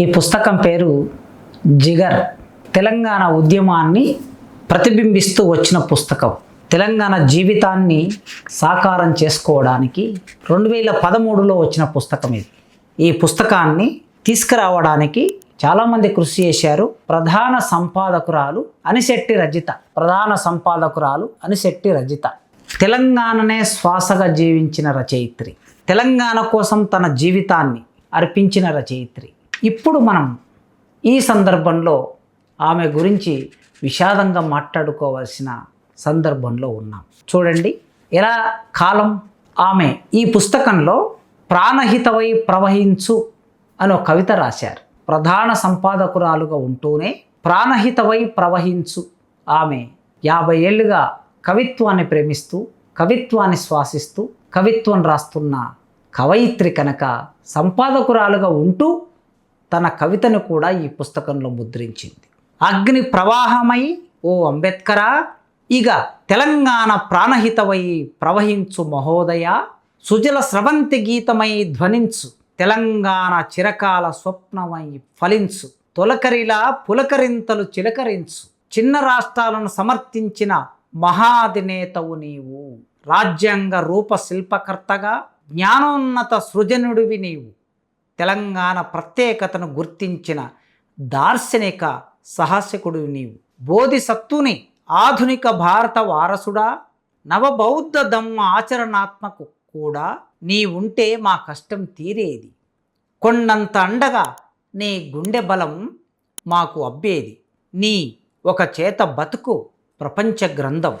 ఈ పుస్తకం పేరు జిగర్. తెలంగాణ ఉద్యమాన్ని ప్రతిబింబిస్తూ వచ్చిన పుస్తకం. తెలంగాణ జీవితాన్ని సాకారం చేసుకోవడానికి రెండు వేల పదమూడులో వచ్చిన పుస్తకం ఇది. ఈ పుస్తకాన్ని తీసుకురావడానికి చాలామంది కృషి చేశారు. ప్రధాన సంపాదకురాలు అనిశెట్టి రజిత. ప్రధాన సంపాదకురాలు అనిశెట్టి రజిత. తెలంగాణనే శ్వాసగా జీవించిన రచయిత్రి. తెలంగాణ కోసం తన జీవితాన్ని అర్పించిన రచయిత్రి. ఇప్పుడు మనం ఈ సందర్భంలో ఆమె గురించి విషాదంగా మాట్లాడుకోవాల్సిన సందర్భంలో ఉన్నాం. చూడండి ఎలా కాలం? ఆమె ఈ పుస్తకంలో ప్రాణహితవై ప్రవహించు అని ఒక కవిత రాశారు. ప్రధాన సంపాదకురాలుగా ఉంటూనే ప్రాణహితవై ప్రవహించు ఆమె యాభై ఏళ్ళుగా కవిత్వాన్ని ప్రేమిస్తూ కవిత్వాన్ని శ్వాసిస్తూ కవిత్వం రాస్తున్న కవయిత్రి కనుక సంపాదకురాలుగా ఉంటూ తన కవితను కూడా ఈ పుస్తకంలో ముద్రించింది. అగ్ని ప్రవాహమై ఓ అంబేద్కరా ఇక తెలంగాణ ప్రాణహితమై ప్రవహించు మహోదయ సుజల స్రవంతి గీతమై ధ్వనించు తెలంగాణ చిరకాల స్వప్నమై ఫలించు తొలకరిలా పులకరింతలు చిలకరించు చిన్న రాష్ట్రాలను సమర్థించిన మహాధినేతవు నీవు రాజ్యాంగ రూప శిల్పకర్తగా జ్ఞానోన్నత సృజనుడివి నీవు. తెలంగాణ ప్రత్యేకతను గుర్తించిన దార్శనిక సాహసికుడివి నీవు. బోధిసత్తుని ఆధునిక భారత వారసుడా నవబౌద్ధ దమ్మ ఆచరణాత్మకు కూడా నీ ఉంటే మా కష్టం తీరేది. కొండంత అండగా నీ గుండె బలం మాకు అబ్బేది. నీ ఒక చేత బతుకు ప్రపంచ గ్రంథం.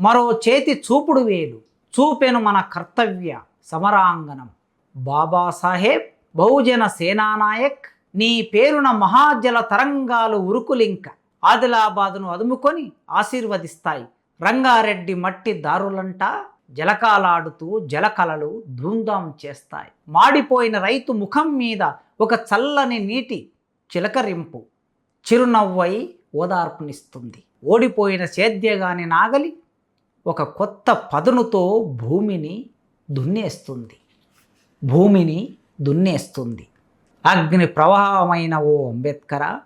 మరో చేతి చూపుడు వేలు. చూపెను మన కర్తవ్య. సమరాంగణం. బాబాసాహెబ్ బహుజన సేనానాయక్ నీ పేరున మహాజల తరంగాలు ఉరుకులింక ఆదిలాబాదును అదుముకొని ఆశీర్వదిస్తాయి. రంగారెడ్డి మట్టి దారులంట జలకాలాడుతూ జలకలలు ధూంధాం చేస్తాయి. మాడిపోయిన రైతు ముఖం మీద ఒక చల్లని నీటి చిలకరింపు చిరునవ్వై ఓదార్పునిస్తుంది. ఓడిపోయిన సేద్యగాని నాగలి ఒక కొత్త పదునుతో భూమిని దున్నేస్తుంది. భూమిని దున్నేస్తుంది. అగ్ని ప్రవాహమైన ఓ అంబేద్కర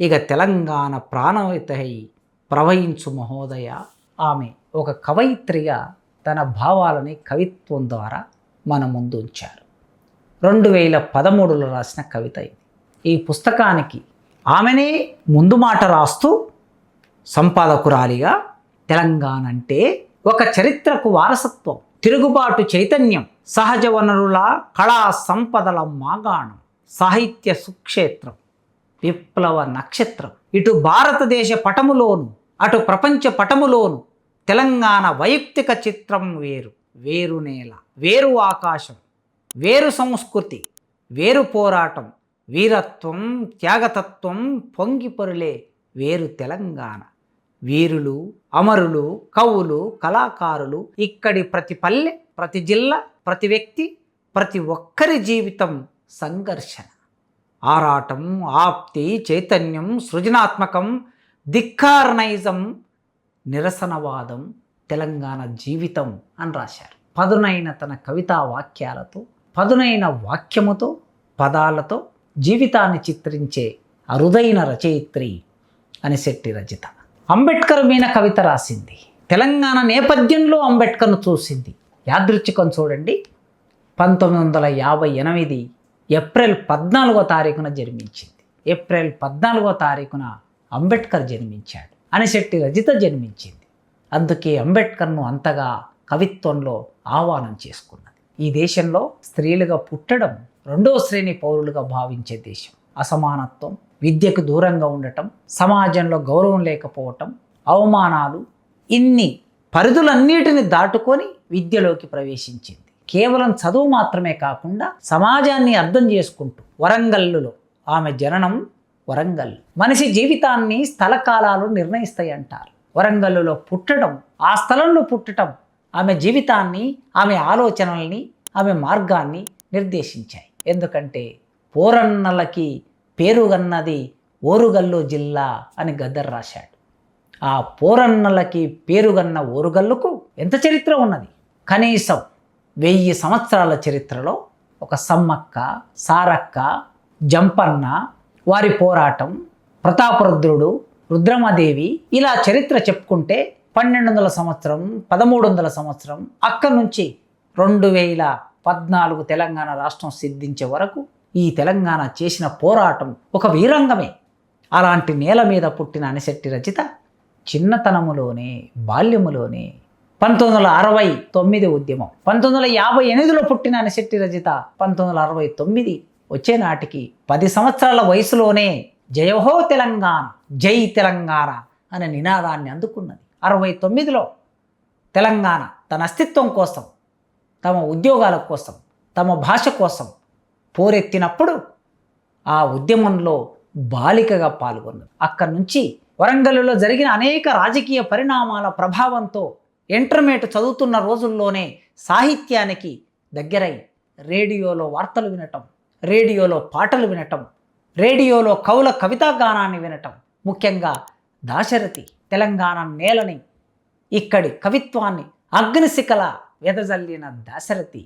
ఇక తెలంగాణ ప్రాణవితై ప్రవహించు మహోదయ. ఆమె ఒక కవయిత్రిగా తన భావాలని కవిత్వం ద్వారా మన ముందు ఉంచారు రెండు వేల పదమూడులో రాసిన కవిత ఇది. ఈ పుస్తకానికి ఆమెనే ముందు మాట రాస్తూ సంపాదకురాలిగా తెలంగాణ అంటే ఒక చరిత్రకు వారసత్వం. తిరుగుబాటు చైతన్యం సహజ వనరుల కళా సంపదల మాగాణం సాహిత్య సుక్షేత్రం విప్లవ నక్షత్రం. ఇటు భారతదేశ పటములోను అటు ప్రపంచ పటములోను తెలంగాణ వైయక్తిక చిత్రం వేరు వేరు నేల వేరు ఆకాశం వేరు సంస్కృతి వేరు పోరాటం వీరత్వం త్యాగతత్వం పొంగిపొరులే వేరు తెలంగాణ. వీరులు అమరులు కవులు కళాకారులు ఇక్కడి ప్రతి పల్లె ప్రతి జిల్లా ప్రతి వ్యక్తి ప్రతి ఒక్కరి జీవితం సంఘర్షణ. ఆరాటం ఆప్తి చైతన్యం సృజనాత్మకం ధిక్కార్నైజం నిరసనవాదం తెలంగాణ జీవితం అని రాశారు. పదునైన తన కవితా వాక్యాలతో పదునైన వాక్యముతో పదాలతో జీవితాన్ని చిత్రించే అరుదైన రచయిత్రి అని శెట్టి రచిత అంబేద్కర్ మీద కవిత రాసింది. తెలంగాణ నేపథ్యంలో అంబేద్కర్ను చూసింది. యాదృచ్ఛికం చూడండి. పంతొమ్మిది వందల యాభై ఎనిమిది ఏప్రిల్ పద్నాలుగో తారీఖున జన్మించింది. ఏప్రిల్ పద్నాలుగో తారీఖున అంబేద్కర్ జన్మించాడు. అనిశెట్టి రజిత జన్మించింది. అందుకే అంబేద్కర్ను అంతగా కవిత్వంలో ఆహ్వానం చేసుకున్నది. ఈ దేశంలో స్త్రీలుగా పుట్టడం రెండో శ్రేణి పౌరులుగా భావించే దేశం. అసమానత్వం విద్యకు దూరంగా ఉండటం సమాజంలో గౌరవం లేకపోవటం అవమానాలు ఇన్ని పరిధులన్నిటిని దాటుకొని విద్యలోకి ప్రవేశించింది. కేవలం చదువు మాత్రమే కాకుండా సమాజాన్ని అర్థం చేసుకుంటూ వరంగల్లులో ఆమె జననం వరంగల్. మనిషి జీవితాన్ని స్థలకాలాలు నిర్ణయిస్తాయి అంటారు వరంగల్లులో పుట్టడం ఆ స్థలంలో పుట్టడం ఆమె జీవితాన్ని ఆమె ఆలోచనల్ని ఆమె మార్గాన్ని నిర్దేశించాయి. ఎందుకంటే పోరన్నలకి పేరుగన్నది ఓరుగల్లు జిల్లా అని గద్దర్ రాశాడు. ఆ పోరన్నలకి పేరుగన్న ఓరుగల్లుకు ఎంత చరిత్ర ఉన్నది? కనీసం వెయ్యి సంవత్సరాల చరిత్రలో ఒక సమ్మక్క సారక్క జంపన్న వారి పోరాటం ప్రతాపరుద్రుడు రుద్రమదేవి ఇలా చరిత్ర చెప్పుకుంటే పన్నెండు వందల సంవత్సరం పదమూడు వందల సంవత్సరం అక్కడి నుంచి రెండు వేల పద్నాలుగు తెలంగాణ రాష్ట్రం సిద్ధించే వరకు ఈ తెలంగాణ చేసిన పోరాటం ఒక వీరంగమే. అలాంటి నేల మీద పుట్టిన అనిశెట్టి రచిత చిన్నతనములోనే బాల్యములోనే పంతొమ్మిది వందల అరవై తొమ్మిది ఉద్యమం. పంతొమ్మిది వందల యాభై ఎనిమిదిలో పుట్టిన అనిశెట్టి రచిత పంతొమ్మిది వందల అరవై తొమ్మిది వచ్చే నాటికి పది సంవత్సరాల వయసులోనే జయహో తెలంగాణ జై తెలంగాణ అనే నినాదాన్ని అందుకున్నది. అరవై తొమ్మిదిలో తెలంగాణ తన అస్తిత్వం కోసం తమ ఉద్యోగాల కోసం తమ భాష కోసం పోరెత్తినప్పుడు ఆ ఉద్యమంలో బాలికగా పాల్గొన్నది అక్కడి నుంచి వరంగల్లో జరిగిన అనేక రాజకీయ పరిణామాల ప్రభావంతో ఇంటర్మీడియట్ చదువుతున్న రోజుల్లోనే సాహిత్యానికి దగ్గరై రేడియోలో వార్తలు వినటం రేడియోలో పాటలు వినటం రేడియోలో కవుల కవితాగానాన్ని వినటం ముఖ్యంగా దాశరథి తెలంగాణ నేలని ఇక్కడి కవిత్వాన్ని అగ్నిశిఖల వెదజల్లిన దాశరథి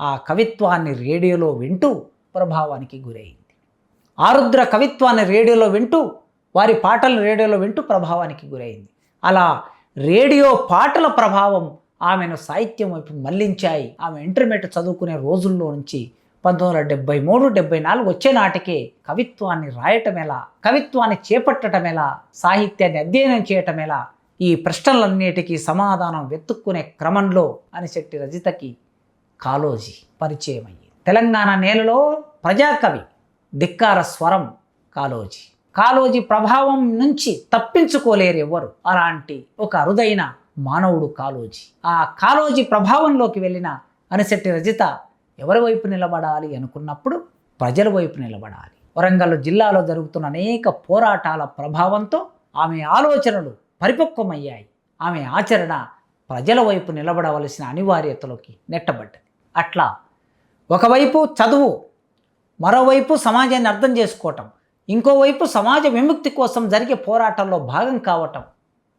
ఆ కవిత్వాన్ని రేడియోలో వింటూ ప్రభావానికి గురైంది. ఆరుద్ర కవిత్వాన్ని రేడియోలో వింటూ వారి పాటలు రేడియోలో వింటూ ప్రభావానికి గురైంది. అలా రేడియో పాటల ప్రభావం ఆమెను సాహిత్యం వైపు మళ్ళించాయి. ఆమె ఇంటర్మీడియట్ చదువుకునే రోజుల్లో నుంచి పంతొమ్మిది వందల డెబ్బై మూడు డెబ్బై నాలుగు వచ్చే నాటికే కవిత్వాన్ని రాయటం ఎలా కవిత్వాన్ని చేపట్టడం ఎలా సాహిత్యాన్ని అధ్యయనం చేయటం ఎలా ఈ ప్రశ్నలన్నిటికీ సమాధానం వెతుక్కునే క్రమంలో అనిశెట్టి రజితకి కాలోజీ పరిచయం అయ్యింది తెలంగాణ నేలలో ప్రజాకవి ధిక్కార స్వరం కాలోజీ. కాలోజీ ప్రభావం నుంచి తప్పించుకోలేరు ఎవరు అలాంటి ఒక అరుదైన మానవుడు కాలోజీ. ఆ కాలోజీ ప్రభావంలోకి వెళ్ళిన అనిశెట్టి రజిత ఎవరి వైపు నిలబడాలి అనుకున్నప్పుడు ప్రజల వైపు నిలబడాలి. వరంగల్ జిల్లాలో జరుగుతున్న అనేక పోరాటాల ప్రభావంతో ఆమె ఆలోచనలు పరిపక్వమయ్యాయి. ఆమె ఆచరణ ప్రజల వైపు నిలబడవలసిన అనివార్యతలోకి నెట్టబడ్డది. అట్లా ఒకవైపు చదువు మరోవైపు సమాజాన్ని అర్థం చేసుకోవటం ఇంకోవైపు సమాజ విముక్తి కోసం జరిగే పోరాటంలో భాగం కావటం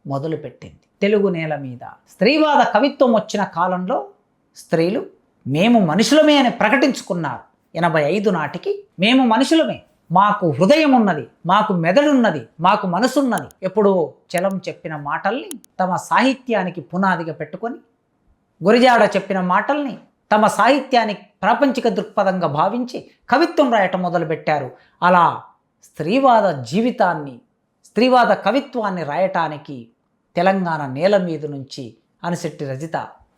మొదలుపెట్టింది. తెలుగు నేల మీద స్త్రీవాద కవిత్వం వచ్చిన కాలంలో స్త్రీలు మేము మనుషులమే అని ప్రకటించుకున్నారు. ఎనభై ఐదు నాటికి మేము మనుషులమే. మాకు హృదయం ఉన్నది మాకు మెదడున్నది మాకు మనసున్నది. ఎప్పుడో చలం చెప్పిన మాటల్ని తమ సాహిత్యానికి పునాదిగా పెట్టుకొని గురిజాడ చెప్పిన మాటల్ని తమ సాహిత్యాన్ని ప్రాపంచిక దృక్పథంగా భావించి కవిత్వం రాయటం మొదలుపెట్టారు. అలా స్త్రీవాద జీవితాన్ని స్త్రీవాద కవిత్వాన్ని రాయటానికి తెలంగాణ నేల మీద నుంచి అనిశెట్టి రజిత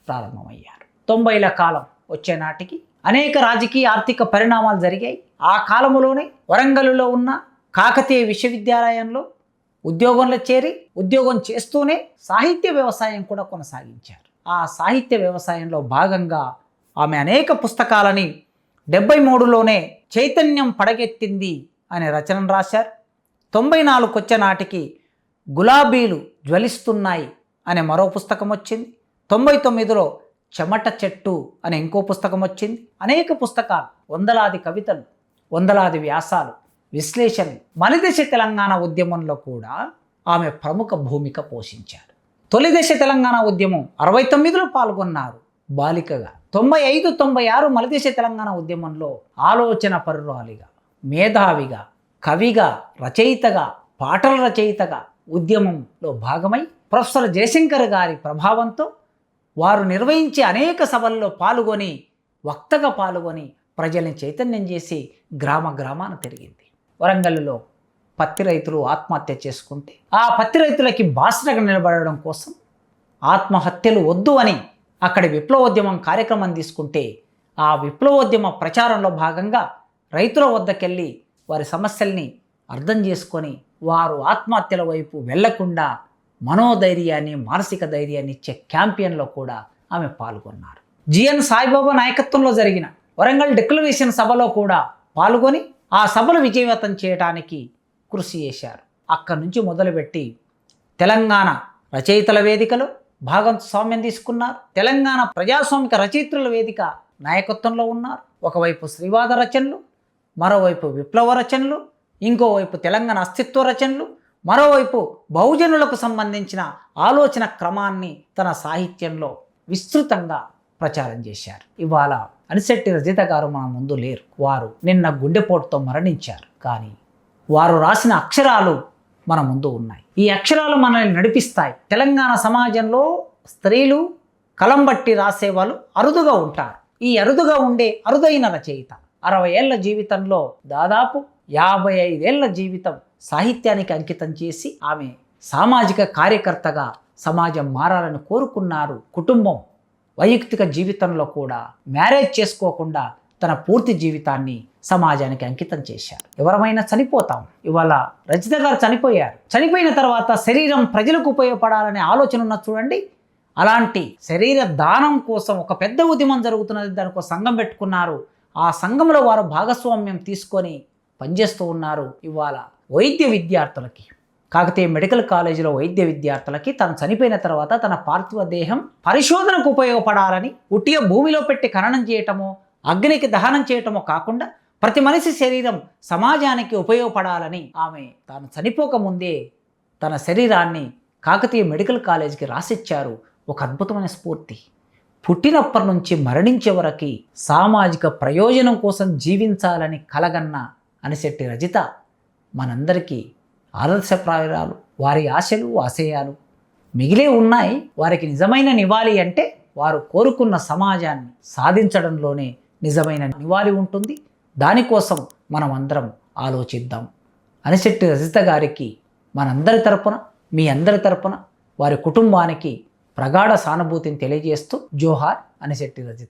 ప్రారంభమయ్యారు. తొంభైల కాలం వచ్చే నాటికి అనేక రాజకీయ ఆర్థిక పరిణామాలు జరిగాయి. ఆ కాలంలోనే వరంగల్లో ఉన్న కాకతీయ విశ్వవిద్యాలయంలో ఉద్యోగంలో చేరి ఉద్యోగం చేస్తూనే సాహిత్య వ్యవసాయం కూడా కొనసాగించారు. ఆ సాహిత్య వ్యవసాయంలో భాగంగా ఆమె అనేక పుస్తకాలని డెబ్బై మూడులోనే చైతన్యం పడగెత్తింది అనే రచనను రాశారు. తొంభై నాలుగు వచ్చే నాటికి గులాబీలు జ్వలిస్తున్నాయి అనే మరో పుస్తకం వచ్చింది. తొంభై తొమ్మిదిలో చెమట చెట్టు అనే ఇంకో పుస్తకం వచ్చింది. అనేక పుస్తకాలు వందలాది కవితలు వందలాది వ్యాసాలు విశ్లేషణ మలిదశ తెలంగాణ ఉద్యమంలో కూడా ఆమె ప్రముఖ భూమిక పోషించారు. తొలిదశ తెలంగాణ ఉద్యమం అరవై తొమ్మిదిలో పాల్గొన్నారు బాలికగా తొంభై ఐదు తొంభై ఆరు మలదేశ తెలంగాణ ఉద్యమంలో ఆలోచన పరురాలిగా మేధావిగా కవిగా రచయితగా పాటల రచయితగా ఉద్యమంలో భాగమై ప్రొఫెసర్ జయశంకర్ గారి ప్రభావంతో వారు నిర్వహించే అనేక సభల్లో పాల్గొని వక్తగా పాల్గొని ప్రజల్ని చైతన్యం చేసి గ్రామ గ్రామాన తిరిగింది. వరంగల్లో పత్తి రైతులు ఆత్మహత్య చేసుకుంటే ఆ పత్తి రైతులకి బాసటగా నిలబడడం కోసం ఆత్మహత్యలు వద్దు అని అక్కడి విప్లవోద్యమం కార్యక్రమం తీసుకుంటే ఆ విప్లవోద్యమ ప్రచారంలో భాగంగా రైతుల వద్దకెళ్ళి వారి సమస్యల్ని అర్థం చేసుకొని వారు ఆత్మహత్యల వైపు వెళ్ళకుండా మనోధైర్యాన్ని మానసిక ధైర్యాన్ని ఇచ్చే క్యాంపియన్లో కూడా ఆమె పాల్గొన్నారు. జిఎన్ సాయిబాబా నాయకత్వంలో జరిగిన వరంగల్ డిక్లరేషన్ సభలో కూడా పాల్గొని ఆ సభను విజయవంతం చేయడానికి కృషి చేశారు. అక్కడి నుంచి మొదలుపెట్టి తెలంగాణ రచయితల వేదికలో భాగస్వామ్యం తీసుకున్నారు. తెలంగాణ ప్రజాస్వామిక రచయిత్రుల వేదిక నాయకత్వంలో ఉన్నారు. ఒకవైపు శ్రీవాద రచనలు మరోవైపు విప్లవ రచనలు ఇంకోవైపు తెలంగాణ అస్తిత్వ రచనలు మరోవైపు బహుజనులకు సంబంధించిన ఆలోచన క్రమాన్ని తన సాహిత్యంలో విస్తృతంగా ప్రచారం చేశారు. ఇవాళ అనిశెట్టి రజిత గారు మన ముందు లేరు. వారు నిన్న గుండెపోటుతో మరణించారు. కానీ వారు రాసిన అక్షరాలు మన ముందు ఉన్నాయి. ఈ అక్షరాలు మనల్ని నడిపిస్తాయి. తెలంగాణ సమాజంలో స్త్రీలు కలం బట్టి రాసేవాళ్ళు అరుదుగా ఉంటారు. ఈ అరుదుగా ఉండే అరుదైన రచయిత అరవై ఏళ్ళ జీవితంలో దాదాపు యాభై ఐదేళ్ళ జీవితం సాహిత్యానికి అంకితం చేసి ఆమె సామాజిక కార్యకర్తగా సమాజం మారాలని కోరుకున్నారు కుటుంబం వైయక్తిక జీవితంలో కూడా మ్యారేజ్ చేసుకోకుండా తన పూర్తి జీవితాన్ని సమాజానికి అంకితం చేశారు. ఎవరమైనా చనిపోతాం. ఇవాళ రచిత గారు చనిపోయారు. చనిపోయిన తర్వాత శరీరం ప్రజలకు ఉపయోగపడాలనే ఆలోచన ఉన్న చూడండి. అలాంటి శరీర దానం కోసం ఒక పెద్ద ఉద్యమం జరుగుతున్నది. దానికి ఒక సంఘం పెట్టుకున్నారు. ఆ సంఘంలో వారు భాగస్వామ్యం తీసుకొని పనిచేస్తూ ఉన్నారు ఇవాళ వైద్య విద్యార్థులకి. కాకతీయ మెడికల్ కాలేజీలో వైద్య విద్యార్థులకి తను చనిపోయిన తర్వాత తన పార్థివ దేహం పరిశోధనకు ఉపయోగపడాలని ఉట్టిగా భూమిలో పెట్టి ఖననం చేయటమో అగ్నికి దహనం చేయటమో కాకుండా ప్రతి మనిషి శరీరం సమాజానికి ఉపయోగపడాలని ఆమె తాను చనిపోకముందే తన శరీరాన్ని కాకతీయ మెడికల్ కాలేజీకి రాసిచ్చారు. ఒక అద్భుతమైన స్ఫూర్తి. పుట్టినప్పటి నుంచి మరణించే వరకు సామాజిక ప్రయోజనం కోసం జీవించాలని కలగన్న అనిశెట్టి రజిత మనందరికీ ఆదర్శప్రాయురాలు. వారి ఆశలు ఆశయాలు మిగిలే ఉన్నాయి. వారికి నిజమైన నివాళి అంటే వారు కోరుకున్న సమాజాన్ని సాధించడంలోనే నిజమైన నివాళి ఉంటుంది. దానికోసం మనం అందరం ఆలోచిద్దాం. అనిశెట్టి రజిత గారికి మనందరి తరపున మీ అందరి తరపున వారి కుటుంబానికి ప్రగాఢ సానుభూతిని తెలియజేస్తూ జోహార్ అనిశెట్టి రజిత.